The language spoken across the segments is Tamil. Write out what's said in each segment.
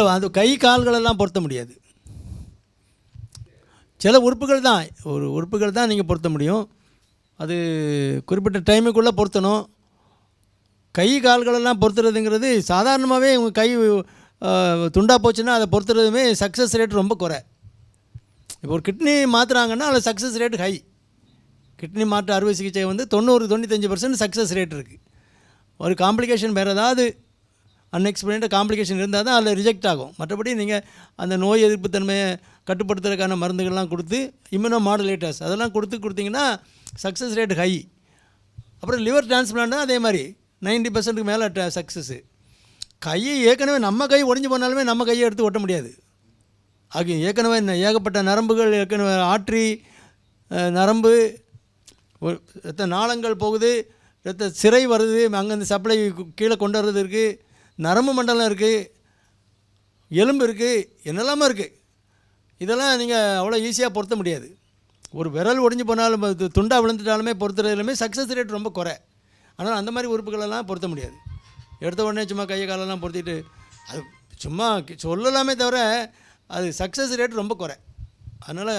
இல்லை அது கை கால்களெல்லாம் பொருத்த முடியாது. சில உறுப்புகள் தான். ஒரு உறுப்புகள் தான் நீங்கள் பொருத்த முடியும். அது குறிப்பிட்ட டைமுக்குள்ளே பொருத்தணும். கை கால்களெல்லாம் பொருத்துறதுங்கிறது சாதாரணமாகவே உங்கள் கை துண்டாக போச்சுன்னா அதை பொருத்துறதுமே சக்ஸஸ் ரேட் ரொம்ப குறை. இப்போ ஒரு கிட்னி மாற்றுறாங்கன்னா அதில் சக்ஸஸ் ரேட் ஹை கிட்னி மாற்று அறுவை சிகிச்சை வந்து தொண்ணூறு தொண்ணூத்தஞ்சு பர்சன்ட் சக்ஸஸ் ரேட் இருக்குது ஒரு காம்ப்ளிகேஷன் வேறு ஏதாவது அன்எக்ஸ்பிளைன்டு காம்ப்ளிகேஷன் இருந்தால் தான் அதில் ரிஜெக்ட் ஆகும். மற்றபடி நீங்கள் அந்த நோய் எதிர்ப்பு தன்மையை கட்டுப்படுத்துறதுக்கான மருந்துகள்லாம் கொடுத்து இம்யூனோ மாடுலேட்டர்ஸ் அதெல்லாம் கொடுத்து கொடுத்தீங்கன்னா சக்ஸஸ் ரேட் ஹை அப்புறம் லிவர் டிரான்ஸ்பிளான்ட்னா அதே மாதிரி நைன்டி பர்சன்ட்டுக்கு மேலே சக்ஸஸ்ஸு கையை ஏற்கனவே நம்ம கை ஒடிஞ்சு போனாலுமே நம்ம கையை எடுத்து ஒட்ட முடியாது. ஆகி ஏற்கனவே ந- ஏகப்பட்ட நரம்புகள் ஏற்கனவே ஆற்றி நரம்பு ரத்த நாளங்கள் போகுது ரத்த சிறை வருது அங்கேருந்து சப்ளை கீழே கொண்டு வர்றது இருக்குது நரம்பு மண்டலம் இருக்குது எலும்பு இருக்குது என்னெல்லாமோ இருக்குது இதெல்லாம் நீங்கள் அவ்வளோ ஈஸியாக பொருத்த முடியாது. ஒரு விரல் ஒடிஞ்சு போனாலும் துண்டாக விழுந்துட்டாலுமே பொறுத்துறதுலுமே சக்ஸஸ் ரேட் ரொம்ப குறை. ஆனால் அந்த மாதிரி உறுப்புகளெல்லாம் பொருத்த முடியாது. எடுத்த உடனே சும்மா கையை காலெல்லாம் பொருத்திட்டு அது சும்மா சொல்லலாமே தவிர அது சக்ஸஸ் ரேட் ரொம்ப குறை. அதனால்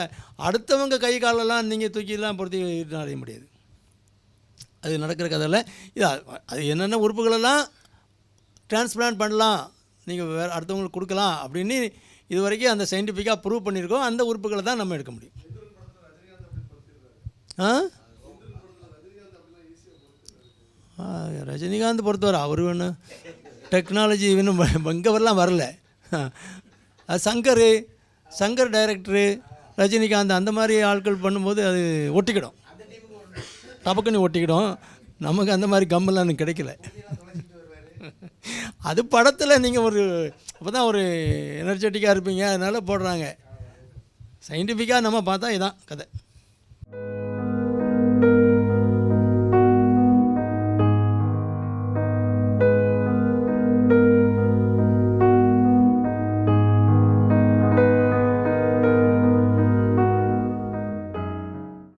அடுத்தவங்க கை காலெல்லாம் நீங்கள் தூக்கிலாம் பொருத்தி அடைய முடியாது. அது நடக்கிற கதையில். இது அது என்னென்ன உறுப்புகளெல்லாம் டிரான்ஸ்பிளான்ட் பண்ணலாம் நீங்கள் வேறு அடுத்தவங்களுக்கு கொடுக்கலாம் அப்படின்னு இது வரைக்கும் அந்த சயின்டிஃபிக்காக ப்ரூவ் பண்ணியிருக்கோம். அந்த உறுப்புகளை தான் நம்ம எடுக்க முடியும். ஆ? ரஜினிகாந்த் பொறுத்தவரை அவர் வேணும் டெக்னாலஜி இன்னும் இங்கே வரலாம் வரல. சங்கர் சங்கர் டைரக்டரு ரஜினிகாந்த் அந்த மாதிரி ஆட்கள் பண்ணும்போது அது ஒட்டிக்கிடும். டபக்குன்னு ஒட்டிக்கிடும். நமக்கு அந்த மாதிரி கம்மெல்லாம் கிடைக்கல. அது படத்தில் நீங்கள் ஒரு அப்போ தான் ஒரு எனர்ஜெட்டிக்காக இருப்பீங்க அதனால் போடுறாங்க. சயின்டிஃபிக்காக நம்ம பார்த்தா இதான் கதை.